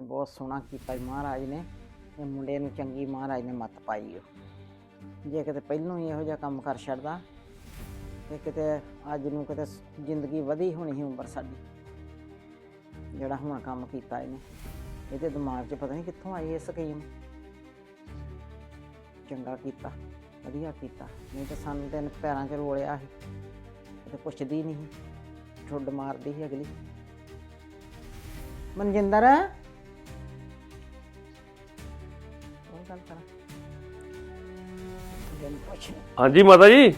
ਬਹੁਤ ਸੋਹਣਾ ਕੀਤਾ ਜੀ ਮਹਾਰਾਜ ਨੇ, ਇਹ ਮੁੰਡੇ ਨੂੰ ਚੰਗੀ ਮਹਾਰਾਜ ਨੇ ਮੱਤ ਪਾਈ ਉਹ ਜੇ ਕਿਤੇ ਪਹਿਲੋਂ ਹੀ ਇਹੋ ਜਿਹਾ ਕੰਮ ਕਰ ਛੱਡਦਾ, ਤੇ ਕਿਤੇ ਅੱਜ ਨੂੰ ਕਿਤੇ ਜ਼ਿੰਦਗੀ ਵਧੀ ਹੋਣੀ ਸੀ ਉਮਰ ਸਾਡੀ। ਜਿਹੜਾ ਹੁਣ ਕੰਮ ਕੀਤਾ ਇਹਨੇ, ਇਹਦੇ ਦਿਮਾਗ 'ਚ ਪਤਾ ਨਹੀਂ ਕਿੱਥੋਂ ਆਈ ਇਹ ਸਕੀਮ। ਚੰਗਾ ਕੀਤਾ, ਵਧੀਆ ਕੀਤਾ, ਨਹੀਂ ਤਾਂ ਸਾਨੂੰ ਤੇ ਪੈਰਾਂ 'ਚ ਰੋਲਿਆ ਸੀ ਤੇ ਪੁੱਛਦੀ ਨਹੀਂ ਸੀ। ਠੁੱਡ ਮਾਰਦੀ ਸੀ ਅਗਲੀ। ਮਨਜਿੰਦਰ! ਗੱਲ ਕਰਾਂ। ਹਾਂਜੀ ਮਾਤਾ ਜੀ।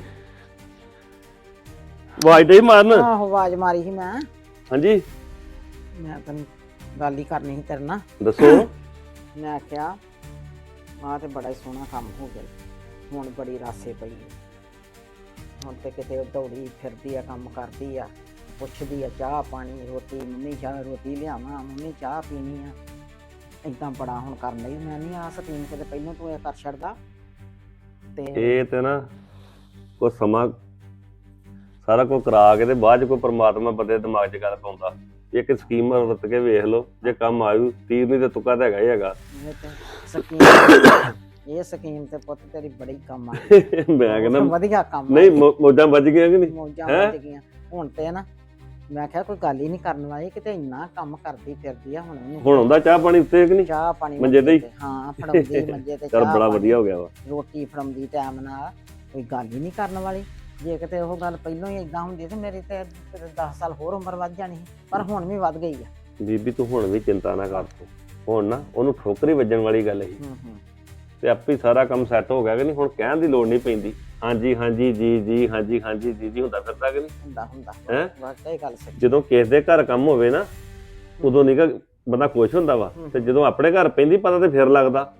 ਆਵਾਜ਼ ਹੀ ਮਾਰਨ। ਆਹੋ ਆਵਾਜ਼ ਮਾਰੀ ਸੀ ਮੈਂ। ਹਾਂਜੀ। ਮੈਂ ਤੈਨੂੰ ਗੱਲ ਹੀ ਕਰਨੀ ਸੀ ਤੇਰੇ ਨਾਲ। ਦੱਸੋ। ਮੈਂ ਕਿਹਾ ਆਹ ਤੇ ਬੜਾ ਹੀ ਸੋਹਣਾ ਕੰਮ ਹੋ ਗਿਆ। ਹੁਣ ਬੜੀ ਰਾਸੇ ਪਈ ਹੈ। ਹੁਣ ਤੇ ਕਿਤੇ ਉਹ ਦੌੜੀ ਫਿਰਦੀ ਆ ਕੰਮ ਕਰਦੀ ਆ। ਪੁੱਛਦੀ ਆ ਚਾਹ ਪਾਣੀ ਰੋਟੀ ਮੰਮੀ ਚਾਹ ਰੋਟੀ ਲਿਆਵਾਂ ਮੰਮੀ ਚਾਹ ਪੀਣੀ ਆ। ਇਦਾਂ ਬੜਾ ਹੁਣ ਕਰਨ ਲਈ ਮੈਂ ਨਹੀਂ ਆ ਸਕੀਮ ਕਿਤੇ ਪਹਿਲਾਂ ਤੂੰ ਇਹ ਕਰ ਛੱਡਦਾ। ਤੇ ਇਹ ਤੇ ਨਾ ਕੋ ਸਮਾਂ ਸਾਰਾ ਕੁਝ ਕਰਾ ਕੇ ਤੇ ਬਾਅਦ ਚ ਕੋਈ ਪ੍ਰਮਾਤਮਾ ਬੰਦੇ ਦੇ ਦਿਮਾਗ 'ਚ ਗੱਲ ਪਾਉਂਦਾ। ਇੱਕ ਸਕੀਮ ਵਰਤ ਕੇ ਵੇਖ ਲਓ ਜੇ ਕੰਮ ਆਇਓ ਤੀਰ ਨਹੀਂ ਤੇ ਤੁੱਕਾ ਤਾਂ ਹੈਗਾ ਹੀ ਹੈਗਾ। ਇਹ ਤੇ ਸਕੀਮ ਇਹ ਸਕੀਮ ਤੇ ਪੁੱਤ ਤੇਰੀ ਬੜੀ ਕੰਮ ਆ। ਮੈਂ ਕਹਿੰਦਾ ਵਧੀਆ ਕੰਮ ਆ। ਨਹੀਂ ਮੌ- ਮੌਜਾਂ ਵੱਜ ਗਈਆਂ ਕਿ ਨਹੀਂ? ਮੌਜਾਂ ਹੈਂ? ਵੱਜ ਗਈਆਂ। ਹੁਣ ਤੇ ਨਾ ਮੈਂ ਕਿਹਾ ਕੋਈ ਗੱਲ ਹੀ ਨਹੀਂ ਕਰਨ ਵਾਲੀ ਕਿਤੇ ਇੰਨਾ ਕੰਮ ਕਰਦੀ ਫਿਰਦੀ ਆ ਹੁਣ ਉਹਨੂੰ। ਹੁਣ ਆਉਂਦਾ ਚਾਹ ਪਾਣੀ ਉੱਤੇ ਕਿ ਨਹੀਂ? ਚਾਹ ਪਾਣੀ ਮੰਜੇ ਤੇ ਹੀ? ਹਾਂ ਫੜਾਉਂਦੀ ਮੰਜੇ ਤੇ ਚਲ ਚਾਹ ਬੜਾ ਪਾਣੀ, ਵਧੀਆ ਹੋ ਗਿਆ ਵਾ। ਰੋਟੀ ਫੜਾਉਂਦੀ ਟਾਈਮ ਨਾਲ ਕੋਈ ਗੱਲ ਹੀ ਨਹੀਂ ਕਰਨ ਵਾਲੀ। ਜੇ ਕਿਤੇ ਉਹ ਗੱਲ ਪਹਿਲਾਂ ਹੀ ਇਦਾਂ ਹੁੰਦੀ ਤੇ ਮੇਰੀ ਤੇ 10 ਸਾਲ ਹੋਰ ਉਮਰ ਵੱਧ ਜਾਣੀ ਸੀ ਪਰ ਹੁਣ ਵੀ ਵੱਧ ਗਈ ਆ। ਬੀਬੀ ਤੂੰ ਹੁਣ ਵੀ ਚਿੰਤਾ ਨਾ ਕਰ ਤੂੰ। ਹੁਣ ਨਾ ਉਹਨੂੰ ਠੋਕਰੀ ਵੱਜਣ ਵਾਲੀ ਗੱਲ ਸੀ। ਹੂੰ ਹੂੰ। ਤੇ ਆਪੇ ਹੀ ਸਾਰਾ ਕੰਮ ਸੈੱਟ ਹੋ ਗਿਆ ਕਿ ਨਹੀਂ? ਹੁਣ ਕਹਿਣ ਦੀ ਲੋੜ ਨਹੀਂ ਪੈਂਦੀ। ਹਾਂਜੀ ਹਾਂਜੀ ਜੀ ਜੀ ਹਾਂਜੀ ਹਾਂਜੀ ਜੀ ਜੀ ਹੁੰਦਾ ਫਿਰਦਾ ਕਿ ਨਹੀਂ? ਹੁੰਦਾ ਹੁੰਦਾ। ਹੈਂ? ਵਾਕਈ ਗੱਲ ਸਹੀ ਜਦੋਂ ਕਿਸੇ ਦੇ ਘਰ ਕੰਮ ਹੋਵੇ ਨਾ ਉਦੋਂ ਨਿਕਾ ਬੰਦਾ ਖੁਸ਼ ਹੁੰਦਾ ਵਾ। ਤੇ ਜਦੋਂ ਆਪਣੇ ਘਰ ਪੈਂਦੀ ਪਤਾ ਤੇ ਫਿਰ ਲੱਗਦਾ।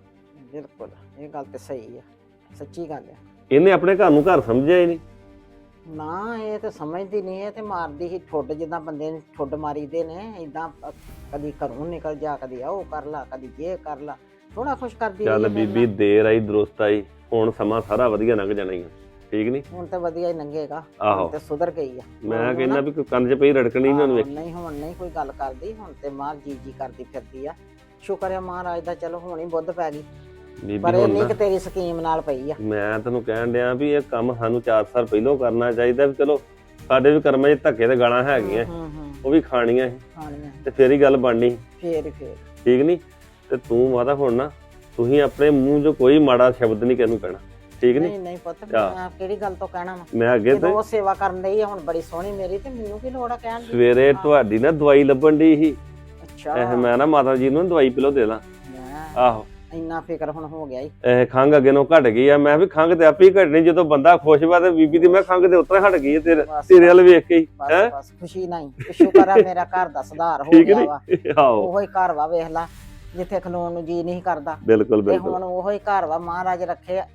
ਬਿਲਕੁਲ ਇਹ ਗੱਲ ਤੇ ਸਹੀ ਆ। ਸੱਚੀ ਗੱਲ ਆ। ਇਹਨੇ ਆਪਣੇ ਘਰ ਨੂੰ ਘਰ ਸਮਝਿਆ ਹੀ ਨਹੀਂ। ਨਾ ਇਹ ਤੇ ਸਮਝਦੀ ਨਹੀਂ ਇਹ ਤੇ ਮਾਰਦੀ ਹੀ ਠੁੱਡ ਜਿੱਦਾਂ ਬੰਦੇ ਨੂੰ ਠੁੱਡ ਮਾਰੀਦੇ ਨੇ ਇਦਾਂ ਕਦੀ ਘਰੋਂ ਨਿਕਲ ਜਾ ਕਦੀ ਉਹ ਕਰ ਲਾ ਕਦੀ ਇਹ ਕਰ ਲਾ। ਥੋੜਾ ਖੁਸ਼ ਕਰਦੀ ਚੱਲ ਰਹੀ ਹੈ ਬੀਬੀ ਦੇਰ ਆਈ ਦਰੁਸਤ ਆਈ ਹੁਣ ਸਮਾਂ ਸਾਰਾ ਵਧੀਆ ਲੰਘ ਜਾਣਾ ਹੀ ਆ। ਠੀਕ ਨਹੀਂ ਹੁਣ ਤਾਂ ਵਧੀਆ ਹੀ ਲੰਘੇਗਾ ਹੁਣ ਆਹੋ। ਤੇ ਸੁਧਰ ਗਈ ਆ। ਮੈਂ ਹੁਣ ਕਹਿੰਦਾ ਨਾ- ਵੀ ਕੋਈ ਕੰਨ 'ਚ ਪਈ ਰੜਕਣੀ ਨਹੀਂ ਉਹਨੂੰ ਹਾਂ, ਵੇਖੀ। ਨਹੀਂ ਹੁਣ ਨਹੀਂ ਕੋਈ ਗੱਲ ਕਰਦੀ। ਹੁਣ ਤੇ ਮਾਂ ਜੀ ਜੀ ਕਰਦੀ ਫਿਰਦੀ ਆ। ਸ਼ੁਕਰ ਹੈ ਮਹਾਰਾਜ ਦਾ ਚਲੋ ਹੁਣ ਹੀ ਬੁੱਧ ਪੈ ਗਈ। ਪਰ ਬੀਬੀ ਇਹ ਹੁਣ ਨਹੀਂ ਨਾ ਕਿ ਤੇਰੀ ਸਕੀਮ ਨਾਲ ਪਈ ਆ। ਮੈਂ ਤੈਨੂੰ ਕਹਿਣ ਡਿਆ ਵੀ ਇਹ ਕੰਮ ਸਾਨੂੰ 4 ਸਾਲ ਪਹਿਲਾਂ ਕਰਨਾ ਚਾਹੀਦਾ ਵੀ ਚਲੋ ਸਾਡੇ ਵੀ ਕਰਮਾਂ 'ਚ ਧੱਕੇ ਤੇ ਗਾਲਾਂ ਹੈਗੀਆਂ। ਹੂੰ ਹੂੰ ਉਹ ਵੀ ਖਾਣੀਆਂ ਸੀ। ਖਾਣੀਆਂ ਤੇ ਫੇਰ ਹੀ ਗੱਲ ਬਣਨੀ। ਫੇਰ ਫੇਰ। ਠੀਕ ਨਹੀਂ ਤੇ ਤੂੰ ਮਾਤਾ ਹੁਣ ਨਾ ਤੁਸੀਂ ਆਪਣੇ ਮੂੰਹ 'ਚੋਂ ਕੋਈ ਮਾੜਾ ਸ਼ਬਦ ਨਹੀਂ ਕਿਹਨੂੰ ਕਹਿਣਾ। ਠੀਕ ਨਹੀਂ ਨਹੀਂ ਨਹੀਂ ਪੁੱਤ। ਮੈਂ ਕਿਹੜੀ ਗੱਲ ਤੋਂ ਕਹਿਣਾ ਵਾ? ਮੈਂ ਅੱਗੇ ਤੇ ਉਹ ਸੇਵਾ ਕਰਨ ਲਈ ਹੁਣ ਬੜੀ ਸੋਹਣੀ ਮੇਰੀ ਤੇ ਮੈਨੂੰ ਕੀ ਲੋੜ ਆ ਕਹਿਣ ਦੀ? ਸਵੇਰੇ ਤੁਹਾਡੀ ਨਾ ਦਵਾਈ ਲੱਭਣ ਦੀ ਸੀ। ਅੱਛਾ। ਇਹ ਮੈਂ ਨਾ ਮਾਤਾ ਜੀ ਨੂੰ ਦਵਾਈ ਪਿਲੋ ਦੇ ਦਾਂ। ਮੈਂ ਆਹੋ। ਇੰਨਾ ਫਿਕਰ ਹੁਣ ਹੋ ਗਿਆ ਈ। ਇਹ ਖੰਗ ਅੱਗੇ ਨੂੰ ਘਟ ਗਈ ਆ। ਮੈਂ ਵੀ ਖੰਗ ਤੇ ਆਪੇ ਘਟਣੀ ਜਦੋਂ ਬੰਦਾ ਖੁਸ਼ ਵਾ ਤੇ ਬੀਬੀ ਦੀ ਮੈਂ ਖੰਗ ਤੇ ਉਤਰਾ ਹਟ ਗਈ ਤੇਰੇ ਤੇਰੇ ਵੱਲ ਵੇਖ ਕੇ ਹੀ। ਬਸ ਹੈਂ? ਬਸ ਖੁਸ਼ੀ ਨਹੀਂ। ਸ਼ੁਕਰ ਆ ਮੇਰਾ ਘਰ ਦਾ ਸੁਧਾਰ ਹੋ ਗਿਆ ਵਾ। ਆਹੋ। ਉਹੋ ਹੀ ਘਰ ਵਾ ਵੇਖ ਲਾ। ਜਿੱਥੇ ਖਲੋਣ ਨੂੰ ਜੀ ਨਹੀਂ ਕਰਦਾ। ਬਿਲਕੁਲ ਤੇ ਬਿਲਕੁਲ। ਹੁਣ ਉਹੋ ਹੀ ਘਰ ਵਾ। ਮਹਾਰਾਜ ਰੱਖੇ ਆ।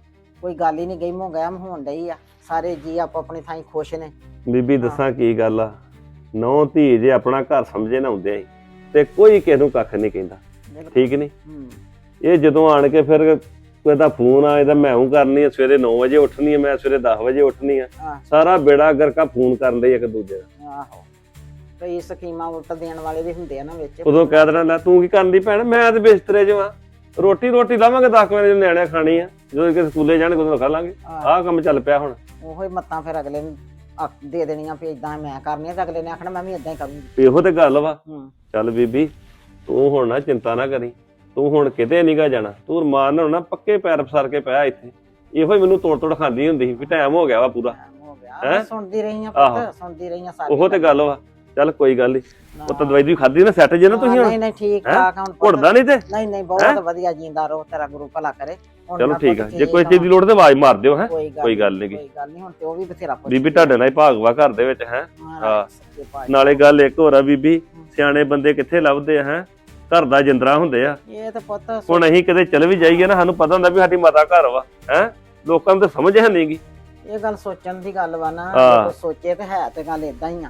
ਕੋਈ ਗੱਲ ਹੀ ਨਹੀਂ ਗਈ ਮੋ ਗਿਆ ਹੋਣ ਡਈ ਆ। ਸਾਰੇ ਜੀ ਆਪੋ ਆਪਣੀ ਥਾਂ ਖੁਸ਼ ਨੇ। ਬੀਬੀ ਦੱਸਾਂ ਕੀ ਗੱਲ ਆ? ਨੌ ਧੀ ਜੇ ਆਪਣਾ ਘਰ ਸਮਝੇ ਨਾ ਹੁੰਦੇ ਤੇ ਕੋਈ ਕਿਸੇ ਨੂੰ ਕੱਖ ਨਹੀਂ ਕਹਿੰਦਾ। ਠੀਕ ਨਹੀਂ? ਹੂੰ। ਇਹ ਜਦੋਂ ਆਣ ਕੇ ਫਿਰ ਕੋਈ ਦਾ ਫੋਨ ਆਏ ਤਾਂ ਮੈਂ ਉਹ ਕਰਨੀ ਆ ਸਵੇਰੇ 9 ਵਜੇ ਉੱਠਣੀ ਆ ਮੈਂ ਸਵੇਰੇ 10 ਵਜੇ ਉੱਠਣੀ ਆ। ਸਾਰਾ ਬੇੜਾ ਗਰਕਾ ਫੋਨ ਕਰਨ ਲਈ ਇੱਕ ਦੂਜੇ ਦਾ। ਆਹੋ। ਕਈ ਸਕੀਮਾਂ ਉਲਟ ਦੇਣ ਵਾਲੇ ਵੀ ਹੁੰਦੇ ਆ ਨਾ ਵਿੱਚ। ਉਦੋਂ ਕਹਿ ਦੇਣਾ ਲੈ ਤੂੰ ਕੀ ਕਰਨ ਦੀ ਭੈਣ? ਮੈਂ ਤੇ ਬਿਸਤਰੇ 'ਚ ਵਾਂ। ਰੋਟੀ ਰੋਟੀ ਲਾਵਾਂਗੇ 10 ਵਜੇ ਨਿਆਣਿਆਂ ਖਾਣੀ ਆ। ਜਦੋਂ ਕਿ ਸਕੂਲੇ ਜਾਣਗੇ ਉਦੋਂ ਖਾ ਲਾਂਗੇ। ਆਹ, ਕੰਮ ਚੱਲ ਪਿਆ ਹੁਣ। ਉਹੋ ਹੀ ਮੱਤਾਂ ਫਿਰ ਅਗਲੇ ਨੂੰ ਦੇ ਦੇਣੀਆਂ ਵੀ ਇਦਾਂ ਮੈਂ ਕਰਨੀ ਆ ਤੇ ਅਗਲੇ ਨੇ ਆਖਣਾ ਮੈਂ ਵੀ ਇਦਾਂ ਹੀ ਕਰੂੰਗੀ। ਇਹੋ ਤੇ ਗੱਲ ਵਾ। ਹੂੰ। ਚੱਲ ਬੀਬੀ ਤੂੰ ਹੁਣ ਨਾ ਚਿੰਤਾ ਨਾ ਕਰੀ। ਤੂੰ ਹੁਣ ਕਿਤੇ ਨਹੀਂਗਾ ਜਾਣਾ। ਤੂੰ ਰਮਾਨ ਨਾਲ ਨਾ ਪੱਕੇ ਪੈਰ ਪਸਾਰ ਕੇ ਪਿਆ ਇੱਥੇ। ਇਹੋ ਹੀ ਮੈਨੂੰ ਤੋੜ ਤੋੜ ਖਾਂਦੀ ਹੁੰਦੀ ਸੀ ਵੀ ਟਾਈਮ ਹੋ ਗਿਆ ਵਾ ਪੂਰਾ। ਹੋ ਗਿਆ। ਹੈਂ? ਸੁਣਦੀ ਰਹੀ ਆ ਆਹੋ। ਪੁੱਤ ਸੁਣਦੀ ਰਹੀ ਆ ਸਾਰੀ ਉਹੋ ਤੇ ਗੱਲ। ਵਾ। ਚੱਲ ਕੋਈ ਗੱਲ ਨਹੀਂ ਉਹ ਤਾਂ ਦਵਾਈ ਦੀ ਖਾਦੀ ਨਾ ਸੈੱਟ ਜੇ ਨਾ ਤੁਸੀਂ ਨਹੀਂ ਨਹੀਂ ਠੀਕ ਹੈਂ? ਠਾਕ ਹੁਣ। ਘੁੱਟਦਾ ਨਹੀਂ ਤੇ? ਨਹੀਂ ਨਹੀਂ ਹੈਂ? ਬਹੁਤ ਵਧੀਆ ਜਿੰਦਾ ਰਹੋ ਤੇਰਾ ਗੁਰੂ ਭਲਾ ਕਰੇ। ਚਲੋ ਠੀਕ ਆ। ਜੇ ਕੋਈ ਚੀਜ਼ ਦੀ ਲੋੜ ਤੇ ਆਵਾਜ਼ ਮਾਰ ਦਿਓ ਹੈ? ਕੋਈ ਗੱਲ ਕੋਈ ਗੱਲ ਨੀ ਗੀ। ਕੋਈ ਗੱਲ ਨਹੀਂ ਹੁਣ ਤੇ ਉਹ ਵੀ ਬਥੇਰਾ ਪੁੱਛ ਬੀਬੀ ਤੁਹਾਡੇ ਨਾਲ ਹੀ ਭਾਗ ਵਾ ਘਰ ਦੇ ਵਿੱਚ ਹੈ? ਪਾਤਸ਼ਾਹ। ਨਾਲੇ ਗੱਲ ਇੱਕ ਹੋਰ ਆ ਬੀਬੀ ਸਿਆਣੇ ਬੰਦੇ ਕਿੱਥੇ ਲੱਭਦੇ ਆ ਹੈ? ਘਰ ਦਾ ਜਿੰਦਰਾ ਹੁੰਦੇ ਆ। ਇਹ ਤੇ ਪੁੱਤ ਹੁਣ ਅਸੀਂ ਕਿਤੇ ਚਲ ਵੀ ਜਾਈਏ ਨਾ ਸਾਨੂੰ ਪਤਾ ਹੁੰਦਾ ਵੀ ਸਾਡੀ ਮਾਤਾ ਘਰ ਵਾ ਹੈ? ਲੋਕਾਂ ਨੂੰ ਤਾਂ ਸਮਝ ਹੈ ਨਹੀਂਗੀ ਇਹ ਗੱਲ ਸੋਚਣ ਦੀ ਗੱਲ ਵਾ ਨਾ ਹਾਂ। ਸੋਚੇ ਤੇ ਹੈ ਤੇ ਗੱਲ ਇਦਾਂ ਹੀ ਆ।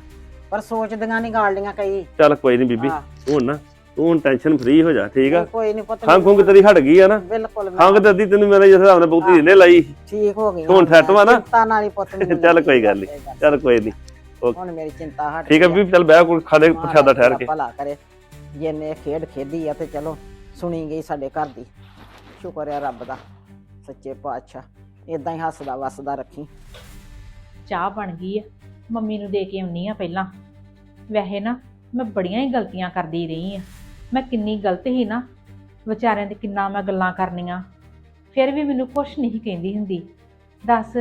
ਪਰ ਸੋਚਦੀਆਂ ਨਹੀਂ ਗਾਲਦੀਆਂ ਕਈ। ਚੱਲ ਕੋਈ ਨਹੀਂ ਬੀਬੀ ਹਾਂ, ਤੂੰ ਹੁਣ ਨਾ ਤੂੰ ਹੁਣ ਟੈਨਸ਼ਨ ਫ੍ਰੀ ਹੋ ਜਾ ਠੀਕ ਆ? ਕੋਈ ਨਹੀਂ ਪੁੱਤ ਖੰਗ ਖੁੰਗ ਤੇਰੀ ਹਟ ਗਈ ਆ ਨਾ। ਬਿਲਕੁਲ ਮੈਂ ਖੰਗ ਤੇ ਅੱਧੀ ਤੈਨੂੰ ਮੇਰੇ ਜਿਸ ਹਿਸਾਬ ਨਾਲ ਬਹੁਤੀ ਇਹਨੇ ਲਾਈ। ਠੀਕ ਹੋ ਗਈ ਹੁਣ set ਵਾ ਨਾ? ਚਿੰਤਾ ਨਾਲ ਹੀ ਪੁੱਤ ਮੈਨੂੰ ਚੱਲ ਕੋਈ ਗੱਲ ਨੀ। ਇਹ ਗੱਲ। ਚੱਲ ਕੋਈ ਨਹੀਂ ਹੁਣ ਮੇਰੀ ਚਿੰਤਾ ਹਟ ਠੀਕ ਆ ਬੀਬੀ ਚੱਲ ਬਹਿ ਕੋਈ ਖਾਣੇ ਪ੍ਰਸ਼ਾਦਾ ਠਹਿਰ ਕੇ। ਭਲਾ ਕਰੇ। ਜਿੰਨੇ ਖੇਡ ਖੇਡੀ ਆ ਤੇ ਚਲੋ ਸੁਣੀ ਗਈ ਸਾਡੇ ਘਰ ਦੀ। ਸ਼ੁਕਰ ਹੈ ਰੱਬ ਦਾ ਸੱਚੇ ਪਾਤਸ਼ਾਹ। ਇਦਾਂ ਹੀ ਹੱਸਦਾ ਵਸਦਾ ਰੱਖੀ। ਚਾਹ ਬਣ ਗਈ ਆ। ਮੰਮੀ ਨੂੰ ਦੇ ਕੇ ਆਉਣੀ ਆ ਪਹਿਲਾਂ। ਵੈਸੇ ਨਾ, ਮੈਂ ਬੜੀਆਂ ਹੀ ਗਲਤੀਆਂ ਕਰਦੀ ਰਹੀ ਆ। ਮੈਂ ਕਿੰਨੀ ਗਲਤ ਹੀ ਨਾ, ਵਿਚਾਰਿਆਂ ਦੇ ਕਿੰਨਾ ਮੈਂ ਗੱਲਾਂ ਕਰਨੀਆਂ। ਫਿਰ ਵੀ ਮੈਨੂੰ ਕੁਛ ਨਹੀਂ ਕਹਿੰਦੀ ਹੁੰਦੀ। ਦੱਸ,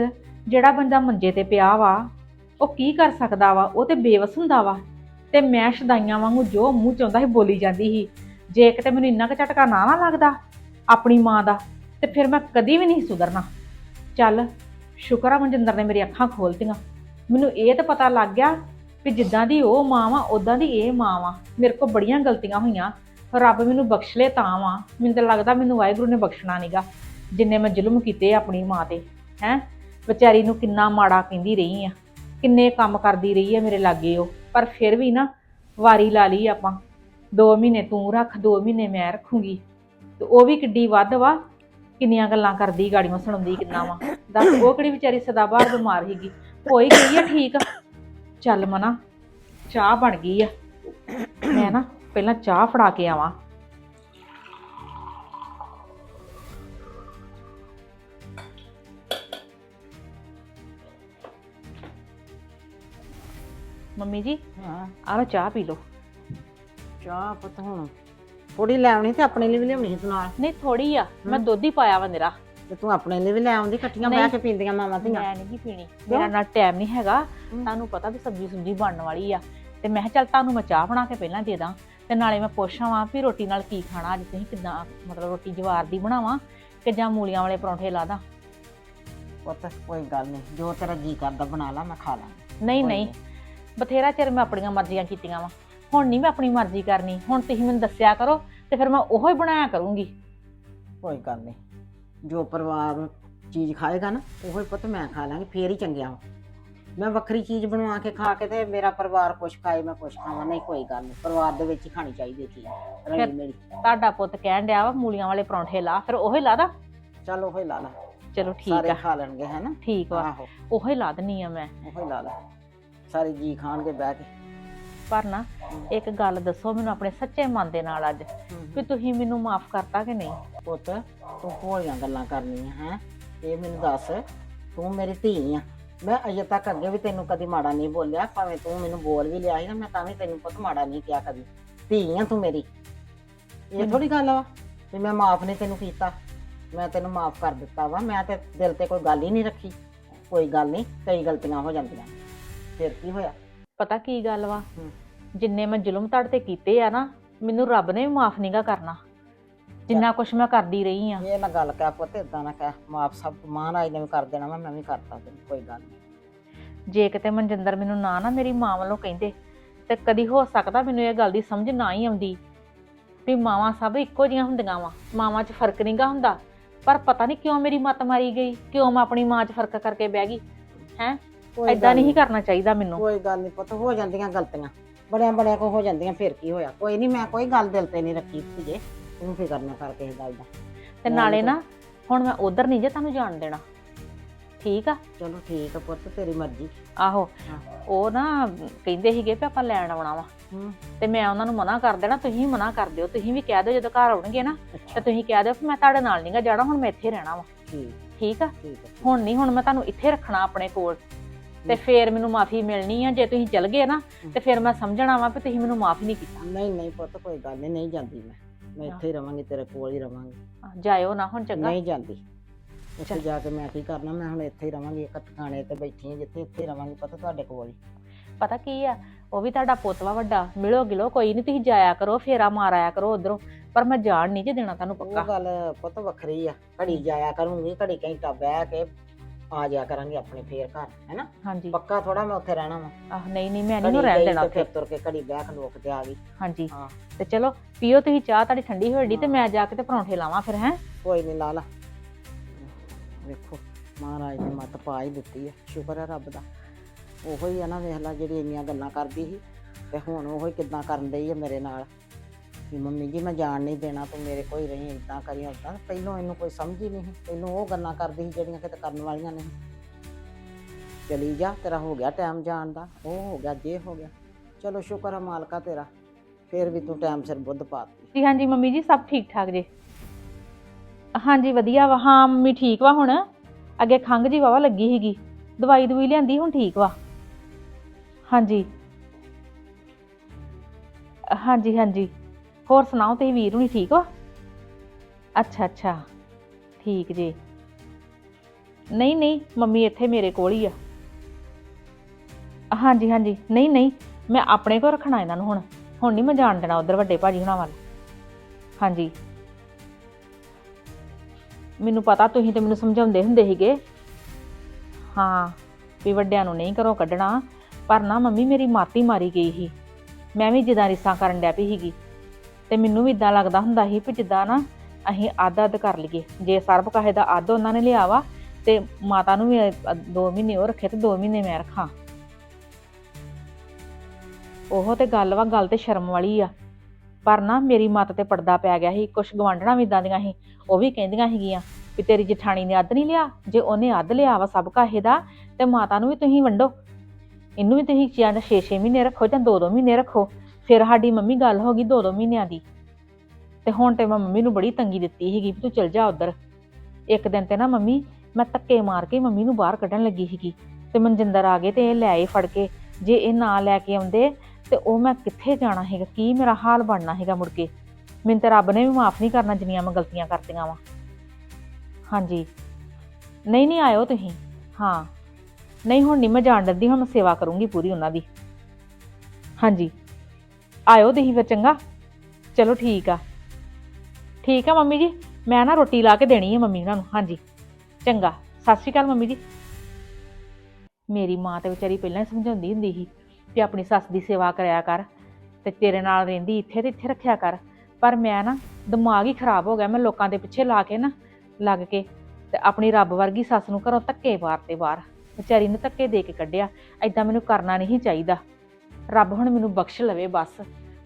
ਜਿਹੜਾ ਬੰਦਾ ਮੰਜੇ ਤੇ ਪਿਆ ਵਾ, ਉਹ ਕੀ ਕਰ ਸਕਦਾ ਵਾ? ਉਹ ਤੇ ਬੇਵਸ ਹੁੰਦਾ ਵਾ। ਤੇ ਮੈਂ ਸ਼ਦਾਈਆਂ ਵਾਂਗੂ ਜੋ ਮੂੰਹ ਚ ਆਉਂਦਾ ਸੀ ਬੋਲੀ ਜਾਂਦੀ ਸੀ। ਜੇ ਕਿਤੇ ਮੈਨੂੰ ਇੰਨਾ ਕੁ ਝਟਕਾ ਨਾ ਨਾ ਲੱਗਦਾ ਆਪਣੀ ਮਾਂ ਦਾ, ਤੇ ਫਿਰ ਮੈਂ ਕਦੀ ਵੀ ਨਹੀਂ ਸੁਧਰਨਾ। ਚੱਲ, ਸ਼ੁਕਰ ਆ ਮਨਜਿੰਦਰ ਨੇ ਮੇਰੀ ਅੱਖਾਂ ਖੋਲਤੀਆਂ। ਮੈਨੂੰ ਇਹ ਤਾਂ ਪਤਾ ਲੱਗ ਗਿਆ ਕਿ ਜਿੱਦਾਂ ਦੀ ਉਹ ਮਾਂ ਵਾ ਉਦਾਂ ਦੀ ਇਹ ਮਾਂ ਵਾ। ਮੇਰੇ ਕੋਲ ਬੜੀਆਂ ਗਲਤੀਆਂ ਹੋਈਆਂ। ਰੱਬ ਮੈਨੂੰ ਬਖਸ਼ ਲੇ ਤਾਂ ਵਾ। ਮੈਨੂੰ ਤਾਂ ਲੱਗਦਾ ਮੈਨੂੰ ਵਾਹਿਗੁਰੂ ਨੇ ਬਖਸ਼ਣਾ ਨਹੀਂਗਾ ਜਿੰਨੇ ਮੈਂ ਜ਼ੁਲਮ ਕੀਤੇ ਆਪਣੀ ਮਾਂ ਤੇ, ਹੈ? ਵਿਚਾਰੀ ਨੂੰ ਕਿੰਨਾ ਮਾੜਾ ਕਹਿੰਦੀ ਰਹੀ ਆ। ਕਿੰਨੇ ਕੰਮ ਕਰਦੀ ਰਹੀ ਆ ਮੇਰੇ ਲਾਗੇ ਉਹ। ਪਰ ਫਿਰ ਵੀ ਨਾ ਵਾਰੀ ਲਾ ਲਈ ਆਪਾਂ। 2 ਮਹੀਨੇ ਤੂੰ ਰੱਖ 2 ਮਹੀਨੇ ਮੈਂ ਰੱਖੂੰਗੀ। ਤੇ ਉਹ ਵੀ ਕਿੱਡੀ ਵੱਧ ਵਾ। ਕਿੰਨੀਆਂ ਗੱਲਾਂ ਕਰਦੀ ਗਾੜੀਆਂ ਸੁਣਾਉਂਦੀ ਕਿੰਨਾ ਵਾ। ਦੱਸ ਉਹ ਕਿਹੜੀ ਵਿਚਾਰੀ ਸਦਾਬਾਰ ਬਿਮਾਰ ਸੀਗੀ। ਹੋਈ ਗਈ ਆ ਠੀਕ। ਚੱਲ ਮਨਾ ਚਾਹ ਬਣ ਗਈ ਆ। ਮੈਂ ਨਾ ਪਹਿਲਾਂ ਚਾਹ ਫੜਾ ਕੇ ਆਵਾਂ। ਮੰਮੀ ਜੀ ਹਾਂ। ਆਹ ਲਓ ਚਾਹ ਪੀ ਲਓ। ਚਾਹ ਪੁੱਤ ਹੁਣ। ਥੋੜੀ ਲੈ ਆਉਣੀ ਤੇ ਆਪਣੇ ਲਈ ਵੀ ਲਿਆਉਣੀ ਸੀ ਤੂੰ ਨਾਲ। ਨਹੀਂ ਥੋੜੀ ਆ। ਮੈਂ ਦੁੱਧ ਹੀ ਪਾਇਆ ਵਾ ਮੇਰਾ ਤੇ ਤੂੰ ਆਪਣੇ ਲਈ ਵੀ ਲੈ ਆਉਂਦੀ ਇਕੱਠੀਆਂ ਬਹਿ। ਕੇ ਪੀਂਦੀਆਂ ਮਾਵਾਂ ਧੀਆਂ। ਮੈਂ ਨਹੀਂ ਪੀਣੀ। ਮੇਰਾ ਨਾਲ ਟਾਈਮ ਨਹੀਂ ਹੈਗਾ। ਤੁਹਾਨੂੰ ਪਤਾ ਵੀ ਸਬਜ਼ੀ ਸੁਬਜ਼ੀ ਬਣਨ ਵਾਲੀ ਆ। ਤੇ ਮੈਂ ਕਿਹਾ ਚੱਲ ਤੁਹਾਨੂੰ ਮੈਂ ਚਾਹ ਬਣਾ ਕੇ ਪਹਿਲਾਂ ਦੇ ਦਾਂ। ਤੇ ਨਾਲੇ ਮੈਂ ਪੁੱਛਾਂ ਵਾਂ ਵੀ ਰੋਟੀ ਨਾਲ ਕੀ ਖਾਣਾ ਅੱਜ? ਤੁਸੀਂ ਕਿੱਦਾਂ ਮਤਲਬ ਰੋਟੀ ਜਵਾਰ ਦੀ ਬਣਾਵਾਂ ਕਿ ਜਾਂ ਮੂਲੀਆਂ ਵਾਲੇ ਪਰੌਂਠੇ ਲਾ ਦਾਂ? ਪੁੱਤ ਕੋਈ ਗੱਲ ਨਹੀਂ। ਜੋ ਤੇਰਾ ਜੀ ਕਰਦਾ ਬਣਾ ਲਾ ਮੈਂ ਖਾ ਲਾਂਗੀ। ਨਹੀਂ। ਨਹੀਂ। ਬਥੇਰਾ ਚਿਰ ਮੈਂ ਆਪਣੀਆਂ ਮਰਜ਼ੀਆਂ ਕੀਤੀਆਂ ਵਾ। ਹੁਣ ਨਹੀਂ ਮੈਂ ਆਪਣੀ ਮਰਜ਼ੀ ਕਰਨੀ ਹੁਣ ਤੁਸੀਂ ਮੈਨੂੰ ਦੱਸਿਆ ਕਰੋ ਤੇ ਫਿਰ ਮੈਂ ਉਹੋ ਹੀ ਬਣਾਇਆ ਕਰੂੰਗੀ। ਕੋਈ ਗੱਲ ਨਹੀਂ। ਜੋ ਪਰਿਵਾਰ ਚੀਜ਼ ਖਾਏਗਾ ਨਾ ਉਹੀ ਪੁੱਤ ਮੈਂ ਖਾ ਲਾਂਗੀ ਫੇਰ ਹੀ ਚੰਗਿਆ ਵਾ। ਮੈਂ ਵੱਖਰੀ ਚੀਜ਼ ਬਣਵਾ ਕੇ ਖਾ ਕੇ ਤੇ ਮੇਰਾ ਪਰਿਵਾਰ ਕੁਛ ਖਾਏ ਮੈਂ ਕੁਛ ਖਾਵਾਂ। ਨਹੀਂ ਕੋਈ ਗੱਲ ਨਹੀਂ। ਪਰਿਵਾਰ ਦੇ ਵਿੱਚ ਹੀ ਖਾਣੀ ਚਾਹੀਦੀ ਹੈ ਚੀਜ਼ ਰਲੀ ਤੁਹਾਡਾ ਪੁੱਤ ਕਹਿਣ ਡਿਆ ਵਾ ਮੂਲੀਆਂ ਵਾਲੇ ਪਰੌਂਠੇ ਲਾ ਫਿਰ ਉਹੋ ਹੀ ਲਾ ਦਾਂ? ਚੱਲ ਉਹੀ ਲਾ ਲਾ। ਚਲੋ ਠੀਕ ਸਾਰੇ ਆ। ਖਾ ਲੈਣਗੇ ਹੈਨਾ ਠੀਕ ਵਾ। ਆਹੋ। ਉਹੋ ਹੀ ਲਾ ਦਨੀ ਆ ਮੈਂ। ਉਹੀ ਲਾ ਲਾ। ਸਾਰੇ ਜੀ ਖਾਣਗੇ ਬਹਿ ਕੇ। ਪਰ ਨਾ ਇੱਕ ਗੱਲ ਦੱਸੋ ਮੈਨੂੰ ਆਪਣੇ ਸੱਚੇ ਮਨ ਦੇ ਨਾਲ ਅੱਜ ਵੀ ਤੁਸੀਂ ਮੈਨੂੰ ਮਾਫ ਕਰਤਾ ਕਿ ਨਹੀਂ? ਪੁੱਤ ਤੂੰ ਭੋਲੀਆਂ ਗੱਲਾਂ ਕਰਨੀਆਂ ਹੈ। ਇਹ ਮੈਨੂੰ ਦੱਸ ਤੂੰ ਮੇਰੀ ਧੀ ਆ। ਮੈਂ ਅਜੇ ਤੱਕ ਅੱਗੇ ਵੀ ਤੈਨੂੰ ਕਦੀ ਮਾੜਾ ਨਹੀਂ ਬੋਲਿਆ ਭਾਵੇਂ ਤੂੰ ਮੈਨੂੰ ਬੋਲ ਵੀ ਲਿਆ ਸੀ ਨਾ ਮੈਂ ਤਾਂ ਵੀ ਤੈਨੂੰ ਪੁੱਤ ਮਾੜਾ ਨਹੀਂ ਕਿਹਾ ਕਦੀ। ਧੀ ਆ ਤੂੰ ਮੇਰੀ। ਇਹ ਥੋੜੀ ਗੱਲ ਆ ਵੀ ਮੈਂ ਮਾਫ ਨਹੀਂ ਤੈਨੂੰ ਕੀਤਾ। ਮੈਂ ਤੈਨੂੰ ਮਾਫ ਕਰ ਦਿੱਤਾ ਵਾ ਮੈਂ ਤੇ ਦਿਲ ਤੇ ਕੋਈ ਗੱਲ ਹੀ ਨਹੀਂ ਰੱਖੀ। ਕੋਈ ਗੱਲ ਨਹੀਂ ਕਈ ਗਲਤੀਆਂ ਹੋ ਜਾਂਦੀਆਂ। ਫਿਰ ਕੀ ਹੋਇਆ? ਪਤਾ ਕੀ ਗੱਲ ਵਾ? ਹੂੰ। ਜਿੰਨੇ ਮੈਂ ਜ਼ੁਲਮ ਤੁਹਾਡੇ ਤੇ ਕੀਤੇ ਆ ਨਾ ਮੈਨੂੰ ਰੱਬ ਨੇ ਵੀ ਮਾਫ ਨਹੀਂਗਾ ਕਰਨਾ। ਜਿੰਨਾ ਕੁਛ ਮੈਂ ਕਰਦੀ ਰਹੀ ਆ। ਇਹ ਨਾ ਗੱਲ ਕਹਿ ਪੁੱਤ ਇਦਾਂ ਨਾ ਕਹਿ। ਮਾਫ ਸਭ ਮਹਾਰਾਜ ਨੇ ਵੀ ਕਰ ਦੇਣਾ ਵਾ ਮੈਂ ਵੀ ਕਰਤਾ ਤੈਨੂੰ ਕੋਈ ਗੱਲ ਨਹੀਂ ਜੇ ਕਿਤੇ ਮਨਜਿੰਦਰ ਮੈਨੂੰ ਨਾ ਨਾ ਮੇਰੀ ਮਾਂ ਵੱਲੋਂ ਕਹਿੰਦੇ ਤੇ ਕਦੀ ਹੋ ਸਕਦਾ ਮੈਨੂੰ ਇਹ ਗੱਲ ਦੀ ਸਮਝ ਨਾ ਹੀ ਆਉਂਦੀ। ਵੀ ਮਾਵਾਂ ਸਭ ਇੱਕੋ ਜੀਆਂ ਹੁੰਦੀਆਂ ਵਾ ਮਾਵਾਂ 'ਚ ਫ਼ਰਕ ਨਹੀਂਗਾ ਹੁੰਦਾ। ਪਰ ਪਤਾ ਨਹੀਂ ਕਿਉਂ ਮੇਰੀ ਮੱਤ ਮਾਰੀ ਗਈ ਕਿਉਂ ਮੈਂ ਆਪਣੀ ਮਾਂ 'ਚ ਫ਼ਰਕ ਕਰਕੇ ਬਹਿ ਗਈ ਹੈ? ਕੋਈ ਐਦਾਂ ਗੱਲ ਨਹੀਂ ਕਰਨਾ ਚਾਹੀਦਾ ਮੈਨੂੰ। ਕੋਈ ਗੱਲ ਨਹੀਂ ਪੁੱਤ ਹੋ ਜਾਂਦੀਆਂ ਗਲਤੀਆਂ। ਬੜਿਆਂ ਬੜਿਆਂ ਕੋ ਹੋ ਜਾਂਦੀਆਂ ਫਿਰ ਕੀ ਹੋਇਆ? ਕੋਈ ਨਹੀਂ ਮੈਂ ਕੋਈ ਗੱਲ ਦਿਲ ਤੇ ਨਹੀਂ ਰੱਖੀ ਧੀਏ ਤੂੰ ਫਿਕਰ ਨਾ ਕਰ ਕਿਸੇ ਗੱਲ ਦਾ। ਤੇ ਨਾਲੇ ਨਾ ਹੁਣ ਮੈਂ ਉਧਰ ਨਹੀਂ ਜੇ ਤੁਹਾਨੂੰ ਜਾਣ ਦੇਣਾ। ਠੀਕ ਆ? ਚਲੋ ਠੀਕ ਆ ਪੁੱਤ ਤੇਰੀ ਮਰਜ਼ੀ। ਆਹੋ। ਹਾਂ। ਉਹ ਨਾ ਕਹਿੰਦੇ ਸੀਗੇ ਵੀ ਆਪਾਂ ਲੈਣ ਆਉਣਾ ਵਾ। ਹੂੰ। ਤੇ ਮੈਂ ਉਹਨਾਂ ਨੂੰ ਮਨਾ ਕਰ ਦੇਣਾ ਤੁਸੀਂ ਮਨਾ ਕਰ ਦਿਓ। ਤੁਸੀਂ ਵੀ ਕਹਿ ਦਿਓ ਜਦੋਂ ਘਰ ਆਉਣਗੇ ਨਾ ਤੇ ਅੱਛਾ ਤੁਸੀਂ ਕਹਿ ਦਿਓ ਕਿ ਮੈਂ ਤੁਹਾਡੇ ਨਾਲ ਨਹੀਂਗਾ ਜਾਣਾ ਹੁਣ ਮੈਂ ਇੱਥੇ ਰਹਿਣਾ ਵਾ। ਠੀਕ। ਠੀਕ ਆ? ਠੀਕ ਆ ਹੁਣ ਨਹੀਂ ਹੁਣ ਮੈਂ ਤੁਹਾਨੂੰ ਇੱਥੇ ਰੱਖਣਾ ਆਪਣੇ ਕੋਲ। ਤੇ ਫੇਰ ਮੈਨੂੰ ਮਾਫੀ ਮਿਲਣੀ ਆ ਜੇ ਤੁਸੀਂ ਚਲ ਗਏ ਨਾ ਤੇ ਫਿਰ ਮੈਂ ਸਮਝਣਾ ਵਾ ਵੀ ਤੁਸੀਂ ਮੈਨੂੰ ਮਾਫ ਨਹੀਂ ਕੀਤਾ। ਨਹੀਂ ਨਹੀਂ ਪੁੱਤ ਕੋਈ ਗੱਲ ਨਹੀਂ ਨਹੀਂ ਜਾਂਦੀ ਮੈਂ। ਮੈਂ ਇੱਥੇ ਹੀ ਰਵਾਂਗੀ ਤੇਰੇ ਕੋਲ ਹੀ ਰਵਾਂਗੀ। ਜਾਇਓ ਨਾ ਹੁਣ ਚੰਗਾ। ਨਹੀਂ ਜਾਂਦੀ। ਉੱਥੇ ਜਾ ਕੇ ਮੈਂ ਕੀ ਕਰਨਾ ਮੈਂ ਹੁਣ ਇੱਥੇ ਹੀ ਰਵਾਂਗੀ ਇੱਕ ਟਿਕਾਣੇ ਤੇ ਬੈਠੀ ਹਾਂ ਜਿੱਥੇ ਇੱਥੇ ਰਵਾਂਗੀ ਪਤਾ ਤੁਹਾਡੇ ਕੋਲ ਹੀ। ਪਤਾ ਕੀ ਆ ਉਹ ਵੀ ਤੁਹਾਡਾ ਪੁੱਤ ਵਾ ਵੱਡਾ ਮਿਲੋ ਗਿਲੋ ਕੋਈ ਨਹੀਂ ਤੁਸੀਂ ਜਾਇਆ ਕਰੋ ਫੇਰਾ ਮਾਰ ਆਇਆ ਕਰੋ ਉਧਰੋਂ ਪਰ ਮੈਂ ਜਾਣ ਨਹੀਂ ਜੇ ਦੇਣਾ ਤੁਹਾਨੂੰ ਉਹ ਪੱਕਾ। ਗੱਲ ਪੁੱਤ ਵੱਖਰੀ ਆ ਘੜੀ ਜਾਇਆ ਕਰੂੰਗੀ ਘੜੀ ਘੰਟਾ ਬਹਿ ਕੇ ਆ ਜਾਇਆ ਕਰਾਂਗੇ ਆਪਣੇ ਫੇਰ ਘਰ ਹੈਨਾ? ਹਾਂਜੀ। ਪੱਕਾ ਥੋੜਾ ਮੈਂ ਉੱਥੇ ਰਹਿਣਾ ਵਾ। ਆਹ ਨਹੀਂ ਨਹੀਂ ਮੈਂ ਨਹੀਂ ਰਹਿਣ ਦੇਣਾ ਉੱਥੇ। ਫਿਰ ਤੁਰ ਕੇ ਘੜੀ ਬਹਿ ਖਲੋਕ ਤੇ ਆ ਗਈ। ਹਾਂਜੀ। ਹਾਂ। ਤੇ ਚਲੋ ਪੀਓ ਤੁਸੀਂ ਚਾਹ ਤੁਹਾਡੀ ਠੰਡੀ ਹੋਈ ਤੇ ਮੈਂ ਜਾ ਕੇ ਤੇ ਪਰੌਂਠੇ ਲਾਵਾਂ ਫਿਰ ਹੈ? ਕੋਈ ਨਹੀਂ ਲਾ ਲਾ। ਵੇਖੋ ਮਹਾਰਾਜ ਨੇ ਮੱਤ ਪਾ ਹੀ ਦਿੱਤੀ ਹੈ ਸ਼ੁਕਰ ਹੈ ਰੱਬ ਦਾ। ਉਹੋ ਹੀ ਆ ਨਾ ਵੇਖ ਲਾ ਜਿਹੜੀ ਇੰਨੀਆਂ ਗੱਲਾਂ ਕਰਦੀ ਸੀ ਤੇ ਹੁਣ ਉਹੋ ਹੀ ਕਿੱਦਾਂ ਕਰਨ ਡਈ ਹੈ ਮੇਰੇ ਨਾਲ। ਵੀ ਮੰਮੀ ਜੀ, ਮੈਂ ਜਾਣ ਨਹੀਂ ਦੇਣਾ, ਤੂੰ ਮੇਰੇ ਕੋਈ ਰਹੀ ਇਦਾਂ ਕਰੀ ਉਦਾਂ ਪਹਿਲੋਂ ਇਹਨੂੰ ਕੋਈ ਸਮਝ ਹੀ ਨਹੀਂ ਸੀ। ਉਹ ਗੱਲਾਂ ਕਰਦੀ ਸੀ ਜਿਹੜੀਆਂ ਕਿਤੇ ਕਰਨ ਵਾਲੀਆਂ ਨਹੀਂ ਚਲੀ ਜਾ, ਤੇਰਾ ਹੋ ਗਿਆ ਟਾਈਮ ਜਾਣ ਦਾ। ਉਹ ਹੋ ਗਿਆ, ਜੇ ਹੋ ਗਿਆ। ਚਲੋ, ਸ਼ੁਕਰ ਹੈ ਮਾਲਕਾ ਤੇਰਾ। ਫੇਰ ਵੀ ਤੂੰ ਟਾਈਮ ਸਿਰ ਬੁੱਧ ਪਾਤੀ ਜੀ, ਹਾਂਜੀ, ਮੰਮੀ ਜੀ, ਸਭ ਠੀਕ ਠਾਕ ਜੇ। ਹਾਂਜੀ, ਵਧੀਆ ਵਾ। ਹਾਂ, ਮੰਮੀ ਠੀਕ ਵਾ ਹੁਣ। ਅੱਗੇ ਖੰਘ ਜੀ ਵਾਵਾ ਲੱਗੀ ਸੀਗੀ। ਦਵਾਈ ਦਵਾਈ ਲਿਆਂਦੀ, ਹੁਣ ਠੀਕ ਵਾ। ਹਾਂਜੀ। ਹਾਂਜੀ ਹਾਂਜੀ। ਹੋਰ ਸੁਣਾਓ, ਤੁਸੀਂ ਵੀਰ ਹੁਣੀ ਠੀਕ ਵਾ ਅੱਛਾ ਅੱਛਾ। ਠੀਕ ਜੀ। ਨਹੀਂ ਨਹੀਂ, ਮੰਮੀ ਇੱਥੇ ਮੇਰੇ ਕੋਲ ਹੀ ਆ। ਹਾਂਜੀ ਹਾਂਜੀ। ਨਹੀਂ ਨਹੀਂ, ਮੈਂ ਆਪਣੇ ਕੋਲ ਰੱਖਣਾ ਇਹਨਾਂ ਨੂੰ ਹੁਣ। ਹੁਣ ਨਹੀਂ ਮੈਂ ਜਾਣ ਦੇਣਾ ਉਧਰ ਵੱਡੇ ਭਾਜੀ ਹੁਣਾਂ ਵੱਲ। ਹਾਂਜੀ। ਮੈਨੂੰ ਪਤਾ ਤੁਸੀਂ ਤੇ ਮੈਨੂੰ ਸਮਝਾਉਂਦੇ ਹੁੰਦੇ ਸੀਗੇ। ਹਾਂ, ਵੀ ਵੱਡਿਆਂ ਨੂੰ ਨਹੀਂ ਘਰੋਂ ਕੱਢਣਾ। ਪਰ ਨਾ ਮੰਮੀ ਮੇਰੀ ਮਾਤੀ ਮਾਰੀ ਗਈ ਸੀ। ਮੈਂ ਵੀ ਜਿੱਦਾਂ ਰਿਸਾਂ ਕਰਨ ਡੈ ਪਈ ਸੀਗੀ। ਤੇ ਮੈਨੂੰ ਵੀ ਇਦਾਂ ਲੱਗਦਾ ਹੁੰਦਾ ਸੀ ਵੀ ਜਿੱਦਾਂ ਨਾ ਅਸੀਂ ਅੱਧ ਅੱਧ ਕਰ ਲਈਏ। ਜੇ ਸਰਬ ਕਾਹੇ ਦਾ ਅੱਧ ਉਹਨਾਂ ਨੇ ਲਿਆ ਵਾ, ਤੇ ਮਾਤਾ ਨੂੰ ਵੀ 2 ਮਹੀਨੇ ਉਹ ਰੱਖੇ ਤੇ 2 ਮਹੀਨੇ ਮੈਂ ਰੱਖਾਂ। ਉਹ ਤੇ ਗੱਲ ਵਾ, ਗੱਲ ਤੇ ਸ਼ਰਮ ਵਾਲੀ ਆ। ਪਰ ਨਾ ਮੇਰੀ ਮੱਤ ਤੇ ਪਰਦਾ ਪੈ ਗਿਆ ਸੀ, ਕੁਛ ਗਵਾਂਢਣਾ ਵੀ ਇਦਾਂ ਦੀਆਂ ਸੀ, ਉਹ ਵੀ ਕਹਿੰਦੀਆਂ ਸੀਗੀਆਂ ਵੀ ਤੇਰੀ ਜਠਾਣੀ ਨੇ ਅੱਧ ਨਹੀਂ ਲਿਆ, ਜੇ ਉਹਨੇ ਅੱਧ ਲਿਆ ਵਾ ਸਭ ਕਾਹੇ ਦਾ, ਤੇ ਮਾਤਾ ਨੂੰ ਵੀ ਤੁਸੀਂ ਵੰਡੋ। ਇਹਨੂੰ ਵੀ ਤੁਸੀਂ ਜਾਂ 6-6 ਮਹੀਨੇ ਰੱਖੋ ਜਾਂ 2-2 ਮਹੀਨੇ ਰੱਖੋ। ਫਿਰ ਸਾਡੀ ਮੰਮੀ ਗੱਲ ਹੋ ਗਈ 2-2 ਮਹੀਨਿਆਂ ਦੀ। ਤੇ ਹੁਣ ਤੇ ਮੈਂ ਮੰਮੀ ਨੂੰ ਬੜੀ ਤੰਗੀ ਦਿੱਤੀ ਸੀਗੀ ਵੀ ਤੂੰ ਚਲ ਜਾ ਉਧਰ। ਇੱਕ ਦਿਨ ਤੇ ਨਾ ਮੰਮੀ, ਮੈਂ ਧੱਕੇ ਮਾਰ ਕੇ ਮੰਮੀ ਨੂੰ ਬਾਹਰ ਕੱਢਣ ਲੱਗੀ ਸੀਗੀ। ਤੇ ਮਨਜਿੰਦਰ ਆ ਗਏ ਤੇ ਇਹ ਲੈ ਆਏ ਫੜ ਕੇ। ਜੇ ਇਹ ਨਾ ਲੈ ਕੇ ਆਉਂਦੇ, ਤੇ ਉਹ ਮੈਂ ਕਿੱਥੇ ਜਾਣਾ ਹੈਗਾ? ਕੀ ਮੇਰਾ ਹਾਲ ਬਣਨਾ ਹੈਗਾ ਮੁੜ ਕੇ? ਮੈਨੂੰ ਤੇ ਰੱਬ ਨੇ ਵੀ ਮਾਫ ਨਹੀਂ ਕਰਨਾ ਜਿੰਨੀਆਂ ਮੈਂ ਗਲਤੀਆਂ ਕਰਤੀਆਂ ਵਾਂ। ਹਾਂਜੀ। ਨਹੀਂ ਨਹੀਂ ਆਇਓ ਤੁਸੀਂ। ਹਾਂ। ਨਹੀਂ, ਹੁਣ ਨਹੀਂ ਮੈਂ ਜਾਣ ਦਿੰਦੀ, ਹੁਣ ਮੈਂ ਸੇਵਾ ਕਰੂੰਗੀ ਪੂਰੀ ਉਹਨਾਂ ਦੀ। ਹਾਂਜੀ। ਆਇਓ ਤੁਸੀਂ ਫਿਰ ਚੰਗਾ। ਚਲੋ ਠੀਕ ਆ। ਠੀਕ ਆ ਮੰਮੀ ਜੀ, ਮੈਂ ਨਾ ਰੋਟੀ ਲਾ ਕੇ ਦੇਣੀ ਹੈ ਮੰਮੀ ਉਹਨਾਂ ਨੂੰ। ਹਾਂਜੀ। ਚੰਗਾ। ਸਤਿ ਸ਼੍ਰੀ ਅਕਾਲ ਮੰਮੀ ਜੀ। ਮੇਰੀ ਮਾਂ ਤੇ ਵਿਚਾਰੀ ਪਹਿਲਾਂ ਹੀ ਸਮਝਾਉਂਦੀ ਹੁੰਦੀ ਸੀ ਕਿ ਆਪਣੀ ਸੱਸ ਦੀ ਸੇਵਾ ਕਰਿਆ ਕਰ ਤੇ ਤੇਰੇ ਨਾਲ ਰਹਿੰਦੀ ਇੱਥੇ ਤੇ ਇੱਥੇ ਰੱਖਿਆ ਕਰ। ਪਰ ਮੈਂ ਨਾ ਦਿਮਾਗ ਹੀ ਖਰਾਬ ਹੋ ਗਿਆ। ਮੈਂ ਲੋਕਾਂ ਦੇ ਪਿੱਛੇ ਲਾ ਕੇ ਨਾ ਲੱਗ ਕੇ ਤੇ ਆਪਣੀ ਰੱਬ ਵਰਗੀ ਸੱਸ ਨੂੰ ਘਰੋਂ ਧੱਕੇ ਮਾਰਤੇ ਬਾਹਰ। ਵਿਚਾਰੀ ਨੂੰ ਧੱਕੇ ਦੇ ਕੇ ਕੱਢਿਆ। ਐਦਾਂ ਮੈਨੂੰ ਕਰਨਾ ਨਹੀਂ ਚਾਹੀਦਾ। ਰੱਬ ਹੁਣ ਮੈਨੂੰ ਬਖਸ਼ ਲਵੇ ਬਸ।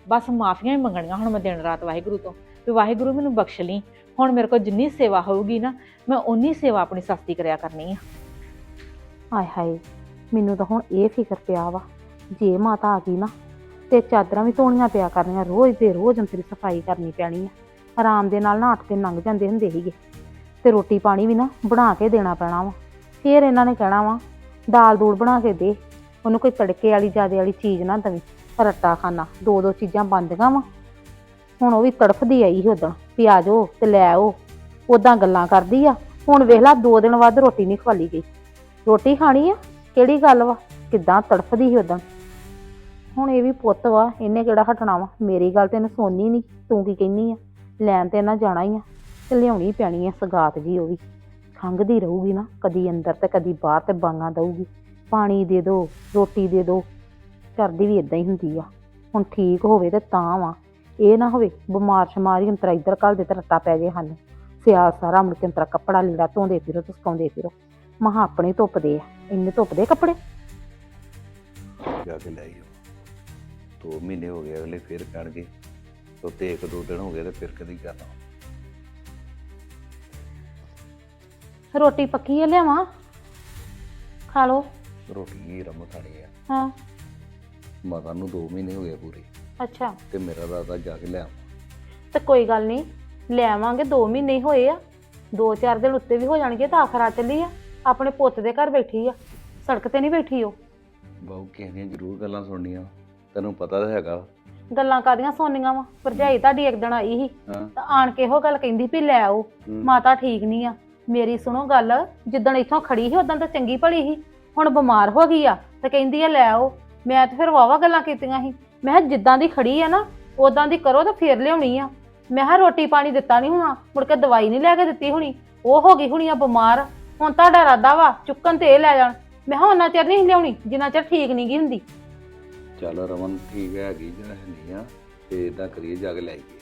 ਬਸ ਮਾਫੀਆਂ ਹੀ ਮੰਗਣੀਆਂ ਹੁਣ ਮੈਂ ਦਿਨ ਰਾਤ ਵਾਹਿਗੁਰੂ ਤੋਂ। ਵੀ ਵਾਹਿਗੁਰੂ ਮੈਨੂੰ ਬਖਸ਼ ਲਈ। ਹੁਣ ਮੇਰੇ ਕੋਲ ਜਿੰਨੀ ਸੇਵਾ ਹੋਊਗੀ ਨਾ, ਮੈਂ ਉਨੀ ਸੇਵਾ ਆਪਣੀ ਸਸਤੀ ਕਰਿਆ ਕਰਨੀ ਆ। ਆਏ ਹਾਏ, ਮੈਨੂੰ ਤਾਂ ਹੁਣ ਇਹ ਫਿਕਰ ਪਿਆ ਵਾ। ਜੇ ਮਾਤਾ ਆ ਗਈ ਨਾ, ਤੇ ਚਾਦਰਾਂ ਵੀ ਧੋਣੀਆਂ ਪਿਆ ਕਰਨੀਆਂ, ਰੋਜ਼ ਦੇ ਰੋਜ਼ ਅੰਤਰੀ ਸਫ਼ਾਈ ਕਰਨੀ ਪੈਣੀ ਆ। ਆਰਾਮ ਦੇ ਨਾਲ ਨਾ ਅੱਠ ਦਿਨ ਲੰਘ ਜਾਂਦੇ ਹੁੰਦੇ ਸੀਗੇ। ਤੇ ਰੋਟੀ ਪਾਣੀ ਵੀ ਨਾ ਬਣਾ ਕੇ ਦੇਣਾ ਪੈਣਾ ਵਾ। ਫਿਰ ਇਹਨਾਂ ਨੇ ਕਹਿਣਾ ਵਾ ਦਾਲ ਦੂਲ ਬਣਾ ਕੇ ਦੇ। ਉਹਨੂੰ ਕੋਈ ਤੜਕੇ ਵਾਲੀ ਜਿਆਦੇ ਵਾਲੀ ਚੀਜ਼ ਨਾ ਦਵੀਂ, ਰੱਟਾ ਖਾਣਾ ਦੋ ਦੋ ਚੀਜ਼ਾਂ ਬੰਦੀਆਂ ਵਾ। ਹੁਣ ਉਹ ਵੀ ਤੜਫਦੀ ਆਈ ਸੀ ਉਦੋਂ ਵੀ ਆ ਜਾਓ ਤੇ ਲੈ ਆਓ। ਉਦਾਂ ਗੱਲਾਂ ਕਰਦੀ ਆ। ਹੁਣ ਵੇਖ ਲਾ, ਦੋ ਦਿਨ ਬਾਅਦ ਰੋਟੀ ਨਹੀਂ ਖਵਾਲੀ ਗਈ। ਰੋਟੀ ਖਾਣੀ ਆ? ਕਿਹੜੀ ਗੱਲ ਵਾ? ਕਿੱਦਾਂ ਤੜਫਦੀ ਸੀ ਉਦਾਂ ਹੁਣ ਇਹ ਵੀ ਪੁੱਤ ਵਾ, ਇਹਨੇ ਕਿਹੜਾ ਹਟਣਾ ਵਾ? ਮੇਰੀ ਗੱਲ ਤੇ ਇਹਨੇ ਸੋਨੀ ਨਹੀਂ, ਤੂੰ ਕੀ ਕਹਿੰਨੀ ਆ? ਲੈਣ ਤੇ ਇਹਨਾਂ ਜਾਣਾ ਹੀ ਆ, ਤੇ ਲਿਆਉਣੀ ਪੈਣੀ ਆ ਸਗਾਤ ਜੀ ਉਹ ਵੀ। ਖੰਘਦੀ ਰਹੂਗੀ ਨਾ, ਕਦੀ ਅੰਦਰ ਤੇ ਕਦੀ ਬਾਹਰ ਤੇ ਬਾਂਗਾ ਦਊਗੀ। ਪਾਣੀ ਦੇ ਦੋ ਰੋਟੀ ਦੇ ਦੋ। ਕਰਦੀ ਵੀ ਇਦਾਂ ਹੀ ਹੁੰਦੀ ਆ। ਹੁਣ ਠੀਕ ਹੋਵੇ ਤੇ ਤਾਂ ਵਾ। ਇਹ ਨਾ ਹੋਵੇ ਬਿਮਾਰ ਸ਼ਮਾਰੀ ਅੰਤਰਾ ਇੱਧਰ ਕੱਲ ਦੇ ਤੇ ਰੱਟਾ ਪੈ ਜੇ ਹਨ। ਸਿਆਲ ਸਾਰਾ ਮੁੜ ਕੇ ਅੰਤਰਾ ਕੱਪੜਾ ਲੀੜਾ ਧੋਂਦੇ ਫਿਰੋ ਤੇ ਸੁਕਾਉਂਦੇ ਫਿਰੋ। ਮਹਾ ਆਪਣੇ ਧੁੱਪਦੇ ਆ। ਇੰਨੇ ਧੁੱਪਦੇ ਕੱਪੜੇ? ਜਾ ਕੇ ਲੈ ਆਇਓ। ਦੋ ਮਹੀਨੇ ਹੋ ਗਏ ਅਗਲੇ ਫੇਰ ਕਹਿਣਗੇ ਤੇ ਇੱਕ ਦੋ ਦਿਨ ਹੋ ਗਏ ਤੇ ਫਿਰ ਕਦੀ ਕਰਨਾ ਰੋਟੀ ਪੱਕੀ ਆ ਲਿਆਵਾਂ? ਖਾ ਲਓ। ਰੋਟੀ ਹੀ ਰਮ ਖਾਣੀ ਆ। ਹਾਂ। ਮਾਤਾ ਨੂੰ ਦੋ ਮਹੀਨੇ ਹੋ ਗਏ ਪੂਰੇ। ਅੱਛਾ। ਤੇ ਮੇਰਾ ਦਾਦਾ ਜਾ ਕੇ ਲਿਆ ਤੇ ਕੋਈ ਗੱਲ ਨਹੀਂ ਲੈ ਆਵਾਂਗੇ 2 ਮਹੀਨੇ ਹੀ ਹੋਏ ਆ। ਦੋ ਚਾਰ ਦਿਨ ਉੱਤੇ ਵੀ ਹੋ ਜਾਣਗੇ ਤਾਂ ਆਖਰ ਆ ਚੱਲੀ ਆ। ਆਪਣੇ ਪੁੱਤ ਦੇ ਘਰ ਬੈਠੀ ਆ। ਸੜਕ ਤੇ ਨਹੀਂ ਬੈਠੀ ਉਹ। ਬਾਹੂ ਕਿਸੇ ਦੀਆਂ ਜ਼ਰੂਰ ਗੱਲਾਂ ਸੁਣਨੀਆਂ। ਤੈਨੂੰ ਪਤਾ ਤਾਂ ਹੈਗਾ। ਗੱਲਾਂ ਕਾਦੀਆਂ ਸੋਨੀਆਂ ਵਾ? ਭਰਜਾਈ ਤੁਹਾਡੀ ਇੱਕ ਦਿਨ ਆਈ ਸੀ। ਹਾਂ। ਤਾਂ ਆਣ ਕੇ ਇਹੋ ਗੱਲ ਕਹਿੰਦੀ ਵੀ ਲੈ ਆਓ। ਹੂੰ। ਮਾਤਾ ਠੀਕ ਨਹੀਂ ਆ। ਮੇਰੀ ਸੁਣੋ ਗੱਲ ਜਿੱਦਣ ਇੱਥੋਂ ਖੜੀ ਸੀ ਉਦੋਂ ਤਾਂ ਚੰਗੀ ਭਲੀ ਸੀ। ਹੁਣ ਬਿਮਾਰ ਹੋ ਗਈ ਆ ਤੇ ਕਹਿੰਦੀ ਆ ਲੈ ਆਓ। ਮੈਂ ਤਾਂ ਫਿਰ ਵਾਵਾ ਗੱਲਾਂ ਕੀਤੀਆਂ ਸੀ। ਮੈਂ ਕਿਹਾ ਜਿੱਦਾਂ ਦੀ ਖੜੀ ਆ ਨਾ ਉਦਾਂ ਦੀ ਕਰੋ ਤਾਂ ਫੇਰ ਲਿਆਉਣੀ ਆ। ਮੈਂ ਕਿਹਾ ਰੋਟੀ ਪਾਣੀ ਦਿੱਤਾ ਨਹੀਂ ਹੋਣਾ ਮੁੜ ਕੇ ਦਵਾਈ ਨਹੀਂ ਲੈ ਕੇ ਦਿੱਤੀ ਹੋਣੀ। ਉਹ ਹੋ ਗਈ ਹੋਣੀ ਆ ਬਿਮਾਰ। ਹੁਣ ਤੁਹਾਡਾ ਇਰਾਦਾ ਵਾ ਚੁੱਕਣ ਤੇ ਇਹ ਲੈ ਜਾਣ। ਮੈਂ ਕਿਹਾ ਉਹਨਾਂ ਚਿਰ ਨਹੀਂ ਲਿਆਉਣੀ ਜਿੰਨਾ ਚਿਰ ਠੀਕ ਨਹੀਂ ਗਈ ਹੁੰਦੀ। ਚੱਲ ਰਮਨ ਠੀਕ ਹੈਗੀ ਜਾਂ ਨਹੀਂ ਆ ਤੇ ਇਦਾਂ ਕਰੀਏ ਜਾ ਕੇ ਲੈ ਆਈਏ।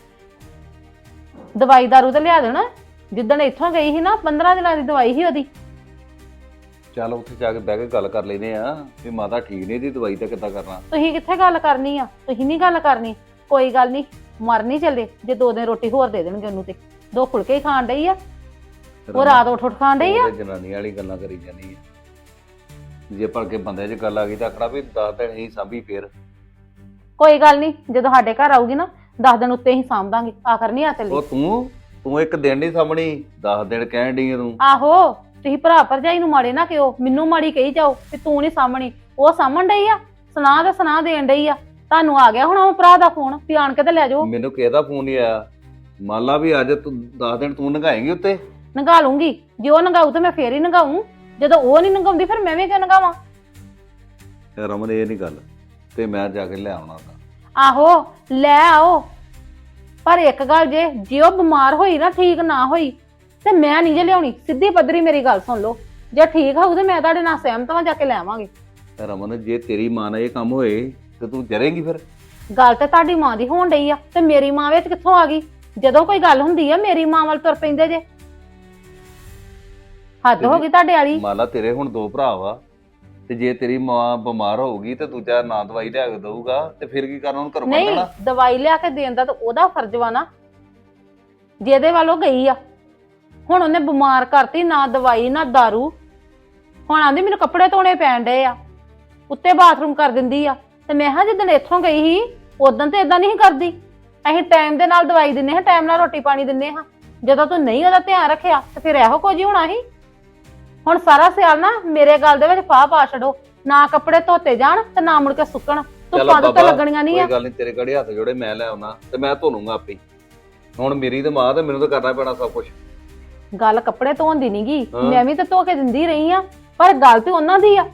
ਦਵਾਈ ਦਾਰੂ ਤਾਂ ਲਿਆ ਦੇਣਾ। ਜਿੱਦਣ ਇੱਥੋਂ ਗਈ ਸੀ ਨਾ 15 ਦਿਨਾਂ ਦੀ ਦਵਾਈ ਸੀ ਉਹਦੀ। ਚੱਲ ਉੱਥੇ ਜਾ ਕੇ ਬਹਿ ਕੇ ਗੱਲ ਕਰ ਲੈਨੇ ਆ ਵੀ ਮਾਤਾ ਠੀਕ ਨਹੀਂ ਦੀ ਦਵਾਈ ਤਾਂ ਕਿੱਦਾਂ ਕਰਨਾ? ਤੁਸੀਂ ਕਿੱਥੇ ਗੱਲ ਕਰਨੀ ਆ? ਤੁਸੀਂ ਨਹੀਂ ਗੱਲ ਕਰਨੀ। ਕੋਈ ਗੱਲ ਨਹੀਂ ਮਰ ਨਹੀਂ ਚੱਲੇ ਜੇ ਦੋ ਦਿਨ ਰੋਟੀ ਹੋਰ ਦੇ ਦੇਣਗੇ ਉਹਨੂੰ ਤੇ। ਦੋ ਫੁਲਕੇ ਹੀ ਖਾਣ ਡਈ ਆ। ਉਹ ਰਾਤ ਉੱਠ ਉੱਠ ਖਾਣ ਡਈ ਆ। ਜਨਾਨੀ ਵਾਲੀ ਗੱਲਾਂ ਕਰੀ ਜਾਂਦੀ ਹੈ ਜੇ ਭਲਕੇ ਬੰਦੇ 'ਚ ਗੱਲ ਆ ਗਈ ਤਾਂ ਆਖਣਾ ਵੀ ਦੱਸ ਦਿਨ ਹੀ ਸਾਂਭੀ ਫੇਰ। ਕੋਈ ਗੱਲ ਨਹੀਂ ਜਦੋਂ ਸਾਡੇ ਘਰ ਆਊਗੀ ਨਾ 10 ਦਿਨ ਉੱਤੇ ਹੀ ਸਾਂਭ ਦਾਂਗੇ ਆਖਰ ਨਹੀਂ ਆ ਚੱਲੀ। ਉਹ ਤੂੰ ਤੂੰ ਇੱਕ ਦਿਨ ਨਹੀਂ ਸਾਹਮਣੀ 10 ਦਿਨ ਕਹਿਣ ਡਈ ਆ ਤੂੰ। ਆਹੋ। ਤੁਸੀਂ ਭਰਾ ਭਰਜਾਈ ਨੂੰ ਮਾੜੇ ਨਾ ਕਿਓ ਮੈਨੂੰ ਮਾੜੀ ਕਹੀ ਜਾਓ ਕਿ ਤੂੰ ਨਹੀਂ ਸਾਹਮਣੀ ਉਹ ਸਾਹਮਣ ਡਈ ਆ? ਸੁਣਾ ਤੇ ਸੁਣਾ ਦੇਣ ਡਈ ਆ। ਤੁਹਾਨੂੰ ਆ ਗਿਆ ਹੁਣ ਉਹ ਭਰਾ ਦਾ ਫੋਨ ਵੀ ਆਣ ਕੇ ਤੇ ਲੈ ਜਾਓ। ਮੈਨੂੰ ਕਿਹਦਾ ਫੋਨ ਨਹੀਂ ਆਇਆ? ਮੰਨ ਲਾ ਵੀ ਅੱਜ ਤੂੰ 10 ਦਿਨ ਤੂੰ ਨਗਾਏਂਗੀ ਉੱਤੇ? ਨੰਗਾ ਲੂੰਗੀ ਜੇ ਉਹ ਨੰਗਾਊ ਤੇ ਮੈਂ ਫੇਰ ਹੀ ਨੰਗਾਊਂ। ਜਦੋਂ ਉਹ ਨਹੀਂ ਨੰਗਾਉਂਦੀ ਫਿਰ ਮੈਂ ਵੀ ਕਿਉਂ ਨੰਗਾਵਾਂ? ਇਹ ਰਮਨ ਇਹ ਨਹੀਂ ਗੱਲ। ਤੇ ਮੈਂ ਜਾ ਕੇ ਲੈ ਆਉਣਾ ਤਾਂ। ਆਹੋ ਲੈ ਆਓ। ਪਰ ਇੱਕ ਗੱਲ ਜੇ ਜੇ ਉਹ ਬਿਮਾਰ ਹੋਈ ਨਾ ਠੀਕ ਨਾ ਹੋਈ ਤੇ ਮੈਂ ਨਹੀਂ ਜੇ ਲਿਆਉਣੀ ਸਿੱਧੀ ਪੱਧਰੀ ਮੇਰੀ ਗੱਲ ਸੁਣ ਲਓ। ਜੇ ਠੀਕ ਹੋਊ ਤੇ ਮੈਂ ਤੁਹਾਡੇ ਨਾਲ ਸਹਿਮਤ ਵਾਂ ਜਾ ਕੇ ਲੈ ਆਵਾਂਗੇ ਤੇ ਰਮਨ ਜੇ ਤੇਰੀ ਮਾਂ ਨਾਲ ਇਹ ਕੰਮ ਹੋਏ ਤੇ ਤੂੰ ਜਰੇਂਗੀ ਫਿਰ? ਗੱਲ ਤੇ ਤੁਹਾਡੀ ਮਾਂ ਦੀ ਹੋਣ ਡਈ ਆ ਤੇ ਮੇਰੀ ਮਾਂ ਵਿੱਚ ਕਿੱਥੋਂ ਆ ਗਈ? ਜਦੋਂ ਕੋਈ ਗੱਲ ਹੁੰਦੀ ਆ ਮੇਰੀ ਮਾਂ ਵੱਲ ਤੁਰ ਪੈਂਦੇ ਜੇ। ਹੱਦ ਹੋ ਗਈ ਤੁਹਾਡੇ ਵਾਲੀ। ਮੰਨ ਲਾ ਤੇਰੇ ਹੁਣ ਦੋ ਭਰਾ ਵਾ ਤੇ ਜੇ ਤੇਰੀ ਮਾਂ ਬਿਮਾਰ ਹੋਊਗੀ ਤੇ ਦੂਜਾ ਨਾ ਦਵਾਈ ਲਿਆ ਕੇ ਦਊਗਾ ਤੇ ਫਿਰ ਕੀ ਕਰਨਾ ਉਹਨੂੰ ਘਰੋਂ ਨਹੀਂ ਕੱਢਣਾ ਦਵਾਈ ਲਿਆ ਕੇ ਦੇਣ ਦਾ ਤਾਂ ਉਹਦਾ ਫਰਜ਼ ਵਾ ਨਾ। ਜਿਹਦੇ ਵੱਲ ਉਹ ਗਈ ਆ। ਹੁਣ ਉਹਨੇ ਬਿਮਾਰ ਕਰਤੀ ਨਾ ਦਵਾਈ ਨਾ दारू। ਹੁਣ ਆਂਦੀ ਮੈਨੂੰ ਕੱਪੜੇ ਧੋਣੇ ਪੈਣ ਡਏ ਆ ਉੱਤੇ ਬਾਥਰੂਮ ਕਰ ਦਿੰਦੀ ਆ। ਤੇ ਮੈਂ ਹਾਂ ਜਿੱਦਣ ਇੱਥੋਂ ਗਈ ਸੀ ਉਦੋਂ ਤੇ ਇਦਾਂ ਨਹੀਂ ਕਰਦੀ। ਅਸੀਂ ਟਾਈਮ ਦੇ ਨਾਲ ਦਵਾਈ ਦਿੰਨੇ ਹਾਂ ਟਾਈਮ ਨਾਲ ਰੋਟੀ ਪਾਣੀ ਦਿੰਨੇ ਹਾਂ। ਜਦੋਂ ਤੂੰ ਨਹੀਂ ਉਹਦਾ ਧਿਆਨ ਰੱਖਿਆ ਤੇ ਫਿਰ ਇਹੋ ਕੁਝ ਹੀ ਹੋਣਾ ਸੀ। ਹੁਣ ਸਾਰਾ ਸਿਆਲ ਨਾ ਮੇਰੇ ਗੱਲ ਦੇ ਵਿੱਚ ਫਾਹ ਪਾ ਛੱਡੋ। ਨਾ ਕੱਪੜੇ ਧੋਤੇ ਜਾਣ ਤੇ ਨਾ ਮੁੜ ਕੇ ਸੁੱਕਣ। ਤੂੰ ਚੱਲ ਪੱਦ ਤੇ ਬਾਬਾ, ਲੱਗਣੀਆਂ ਨਹੀਂ ਆ। ਕੋਈ ਗੱਲ ਨਹੀਂ ਤੇਰੇ ਗੜੇ ਹੱਥ ਜੋੜੇ ਮੈਂ ਲੈ ਆਉਣਾ ਤੇ ਮੈਂ ਧੋ ਲੂੰਗਾ ਆਪੇ ਹੁਣ ਮੇਰੀ ਤੇ ਮਾਂ ਤੇ ਮੈਨੂੰ ਤਾਂ ਕਰਨਾ ਪੈਣਾ ਸਭ ਕੁਝ ਗੱਲ ਕੱਪੜੇ ਧੋਣ ਦੀ ਨਹੀਂਗੀ। ਮੈਂ ਵੀ ਤਾਂ ਧੋ ਕੇ ਦਿੰਦੀ ਰਹੀ ਆ ਪਰ ਗੱਲ ਤੇ ਉਹਨਾਂ ਦੀ ਆ।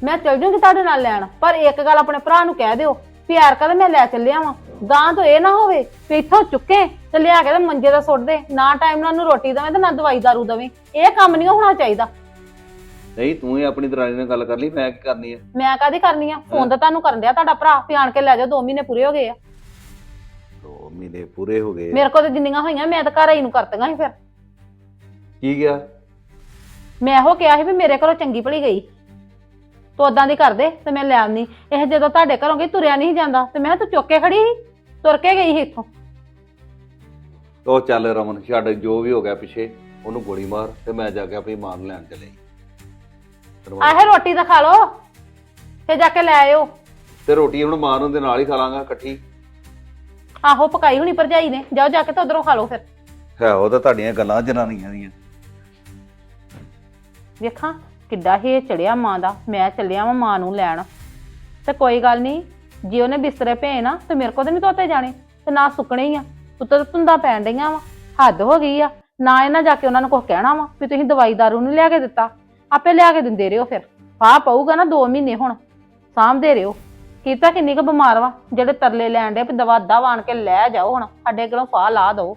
ਮੈਂ ਚਲ ਜੂੰਗੀ ਤੁਹਾਡੇ ਨਾਲ ਲੈਣ ਪਰ ਇੱਕ ਗੱਲ ਆਪਣੇ ਭਰਾ ਨੂੰ ਕਹਿ ਦਿਓ ਪਿਆਰ ਕਰ ਮੈਂ ਲੈ ਚੱਲਿਆ ਵਾਂ ਗਾਂ ਤੋਂ ਇਹ ਨਾ ਹੋਵੇ ਵੀ ਇੱਥੋਂ ਚੁੱਕੇ ਤੇ ਲਿਆ ਕੇ ਤੇ ਮੰਜੇ ਦਾ ਸੁੱਟ ਦੇ। ਨਾ ਟਾਈਮ ਨਾਲ ਉਹਨੂੰ ਰੋਟੀ ਦੇਵੇਂ ਤੇ ਨਾ ਦਵਾਈ ਦਾਰੂ ਦੇਵੇਂ। ਇਹ ਕੰਮ ਨਹੀਂ ਹੋਣਾ ਚਾਹੀਦਾ। ਨਹੀਂ ਤੂੰ ਹੀ ਆਪਣੀ ਦਰਾਣੀ ਨਾਲ ਗੱਲ ਕਰ ਲਈ ਮੈਂ ਕੀ ਕਰਨੀ ਹੈ ਮੈਂ ਕਾਦੀ ਕਰਨੀ ਆ? ਫੋਨ ਤਾਂ ਤੁਹਾਨੂੰ ਕਰਨ ਡਿਆ ਤੁਹਾਡਾ ਭਰਾ ਵੀ ਆਣ ਕੇ ਲੈ ਜਾਓ 2 ਮਹੀਨੇ ਪੂਰੇ ਹੋ ਗਏ ਆ। ਮਹੀਨੇ ਪੂਰੇ ਹੋ ਗਏ ਮੇਰੇ ਕੋਲ ਤੇ ਜਿੰਨੀਆਂ ਹੋਈਆਂ ਮੈਂ ਤਾਂ ਘਰ ਆਈ ਨੂੰ ਕਰਤੀਆਂ ਸੀ ਫਿਰ। ਕੀ ਗਿਆ? ਮੈਂ ਇਹੋ ਕਿਹਾ ਸੀ ਵੀ ਮੇਰੇ ਘਰੋਂ ਚੰਗੀ ਭਲੀ ਗਈ। ਤੂੰ ਉਦਾਂ ਦੀ ਕਰਦੇ ਤੇ ਮੈਂ ਲੈ ਆਉਣੀ ਇਹ ਜਦੋਂ ਤੁਹਾਡੇ ਘਰੋਂ ਗਈ ਤੁਰਿਆ ਨਹੀਂ ਜਾਂਦਾ। ਤੇ ਮੈਂ ਕਿਹਾ ਤੂੰ ਚੁੱਕ ਕੇ ਖੜੀ ਸੀ ਤੁਰ ਕੇ ਗਈ ਸੀ ਇੱਥੋਂ। ਉਹ ਚੱਲ ਰਮਨ ਛੱਡ ਜੋ ਵੀ ਹੋ ਗਿਆ ਪਿੱਛੇ ਉਹਨੂੰ ਗੋਲੀ ਮਾਰ ਤੇ ਮੈਂ ਜਾ ਕੇ ਆਪਣੀ ਮਾਂ ਨੂੰ ਲੈਣ ਚਲੇ ਆਹੇ ਰੋਟੀ ਤਾਂ ਖਾ ਲਓ ਤੇ ਜਾ ਕੇ ਲੈ ਆਇਓ। ਤੇ ਰੋਟੀ ਹੁਣ ਮਾਂ ਨੂੰ ਦੇ ਨਾਲ ਹੀ ਖਾ ਲਾਂਗਾ ਇਕੱਠੀ। ਆਹੋ ਪਕਾਈ ਹੋਣੀ ਭਰਜਾਈ ਨੇ ਜਾਓ ਜਾ ਕੇ ਤੇ ਉਧਰੋਂ ਖਾ ਲਓ ਫਿਰ। ਹੈ ਉਹ ਤਾਂ ਤੁਹਾਡੀਆਂ ਗੱਲਾਂ ਜਨਾਨੀਆਂ ਦੀਆਂ। ਵੇਖਾਂ ਕਿੱਡਾ ਹੀ ਚੜਿਆ ਮਾਂ ਦਾ ਮੈਂ ਚੱਲਿਆ ਵਾਂ ਮਾਂ ਨੂੰ ਲੈਣ। ਤੇ ਕੋਈ ਗੱਲ ਨਹੀਂ ਜੇ ਉਹਨੇ ਬਿਸਤਰੇ ਭੇਏ ਨਾ ਤੇ ਮੇਰੇ ਕੋਲ ਤੇ ਨਹੀਂ ਧੋਤੇ ਜਾਣੇ ਤੇ ਨਾ ਸੁੱਕਣੇ ਹੀ ਆ। ਉੱਤੋਂ ਤਾਂ ਧੁੰਦਾਂ ਪੈਣ ਡਈਆਂ ਵਾ ਹੱਦ ਹੋ ਗਈ ਆ। ਨਾ ਇਹਨਾਂ ਜਾ ਕੇ ਉਹਨਾਂ ਨੂੰ ਕੁਝ ਕਹਿਣਾ ਵਾ ਵੀ ਤੁਸੀਂ ਦਵਾਈ ਦਾਰੂ ਨਹੀਂ ਲਿਆ ਕੇ ਦਿੱਤਾ। ਆਪੇ ਲਿਆ ਕੇ ਦਿੰਦੇ ਰਹੋ ਫਿਰ। ਫਾਹ ਪਊਗਾ ਨਾ 2 ਮਹੀਨੇ ਹੁਣ ਸਾਂਭਦੇ ਰਹੋ। ਕੀਤਾ ਕਿੰਨੀ ਕੁ ਬਿਮਾਰ ਵਾ? ਜਿਹੜੇ ਤਰਲੇ ਲੈਣ ਦੇ ਵੀ ਦਵਾ ਅੱਧਾ ਵਾਣ ਕੇ ਲੈ ਜਾਓ ਹੁਣ, ਸਾਡੇ ਕੋਲੋਂ ਫਾਹ ਲਾ ਦਿਓ।